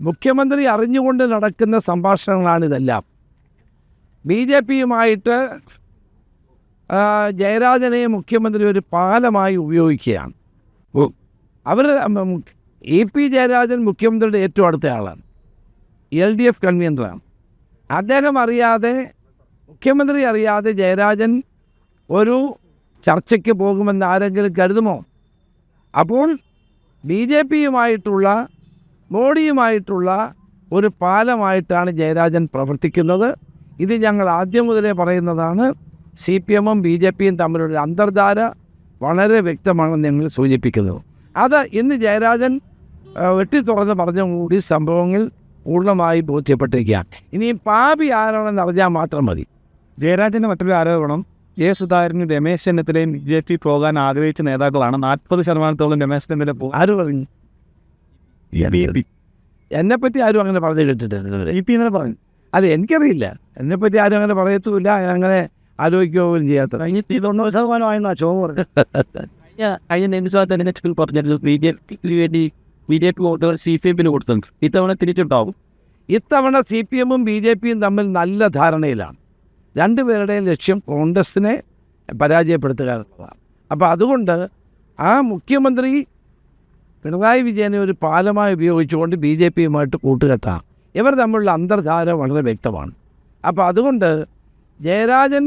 മുഖ്യമന്ത്രി അറിഞ്ഞുകൊണ്ട് നടക്കുന്ന സംഭാഷണങ്ങളാണിതെല്ലാം ബി ജെ പിയുമായിട്ട് ജയരാജനെ മുഖ്യമന്ത്രി ഒരു പാലമായി ഉപയോഗിക്കുകയാണ്. അവർ എ പി ജയരാജൻ മുഖ്യമന്ത്രിയുടെ ഏറ്റവും അടുത്ത ആളാണ്. എൽ ഡി എഫ് കൺവീനറാണ്. അദ്ദേഹം അറിയാതെ മുഖ്യമന്ത്രി അറിയാതെ ജയരാജൻ ഒരു ചർച്ചയ്ക്ക് പോകുമെന്ന് ആരെങ്കിലും കരുതുമോ? അപ്പോൾ ബി ജെ പിയുമായിട്ടുള്ള മോഡിയുമായിട്ടുള്ള ഒരു പാലമായിട്ടാണ് ജയരാജൻ പ്രവർത്തിക്കുന്നത്. ഇത് ഞങ്ങൾ ആദ്യം മുതലേ പറയുന്നതാണ് സി പി എമ്മും ബി ജെ പിയും തമ്മിലുള്ള അന്തർധാര വളരെ വ്യക്തമാണെന്ന് ഞങ്ങൾ സൂചിപ്പിക്കുന്നത് അത് ഇന്ന് ജയരാജൻ വെട്ടി തുറന്ന് പറഞ്ഞ കൂടി സംഭവങ്ങൾ പൂർണമായി ബോധ്യപ്പെട്ടിരിക്കുകയാണ്. ഇനി പാപി ആരാണെന്ന് അറിഞ്ഞാൽ മാത്രം മതി. ജയരാജന്റെ മറ്റൊരു ആരോപണം എ സുധാകരനും രമേശ് ചെന്നിത്തലയും ബി ജെ പി പോകാൻ ആഗ്രഹിച്ച നേതാക്കളാണ്. നാൽപ്പത് ശതമാനത്തോളം രമേശ് ചെന്നിത്തല പോകും ആര് പറഞ്ഞു? എന്നെപ്പറ്റി ആരും അങ്ങനെ പറഞ്ഞു കേട്ടിട്ടില്ല ഇ പി ഇങ്ങനെ പറഞ്ഞു. അതെ എനിക്കറിയില്ല. എന്നെപ്പറ്റി ആരും അങ്ങനെ പറയത്തുമില്ല. അങ്ങനെ ആലോചിക്കുകയോ പോലും ചെയ്യാത്ത. കഴിഞ്ഞ തൊണ്ണൂറ് ശതമാനമായെന്നാ ചോദ്യം പറഞ്ഞത് കഴിഞ്ഞ കഴിഞ്ഞ നിമിഷത്തെ പറഞ്ഞിരുന്നു. ബി ജെ പിക്ക് വേണ്ടി ബി ജെ പി വോട്ടുകൾ സി പി എമ്മിന് കൊടുത്തിട്ടുണ്ട്. ഇത്തവണ തിരിച്ചുണ്ടാവും. ഇത്തവണ സി പി എമ്മും ബി ജെ പിയും തമ്മിൽ നല്ല ധാരണയിലാണ്. രണ്ടുപേരുടെയും ലക്ഷ്യം കോൺഗ്രസിനെ പരാജയപ്പെടുത്തുക എന്നുള്ളതാണ്. അപ്പോൾ അതുകൊണ്ട് ആ മുഖ്യമന്ത്രി പിണറായി വിജയനെ ഒരു പാലമായി ഉപയോഗിച്ചുകൊണ്ട് ബി ജെ പിയുമായിട്ട് കൂട്ടുകെട്ടാം. ഇവർ തമ്മിലുള്ള അന്തർധാര വളരെ വ്യക്തമാണ്. അപ്പോൾ അതുകൊണ്ട് ജയരാജൻ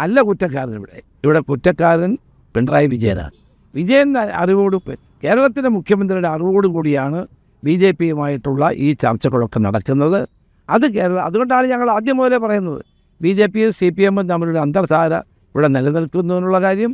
അല്ല കുറ്റക്കാരൻ ഇവിടെ. ഇവിടെ കുറ്റക്കാരൻ പിണറായി വിജയനാണ്. വിജയൻ അറിവോട് കേരളത്തിലെ മുഖ്യമന്ത്രിയുടെ അറിവോട് കൂടിയാണ് ബി ജെ പിയുമായിട്ടുള്ള ഈ ചർച്ചകളൊക്കെ നടക്കുന്നത്. അത് കേരള അതുകൊണ്ടാണ് ഞങ്ങൾ ആദ്യം മുതലേ പറയുന്നത്. ബി ജെ പിയും സി പി എമ്മും തമ്മിലുള്ള അന്തർധാര ഇവിടെ നിലനിൽക്കുന്നതിനുള്ള കാര്യം.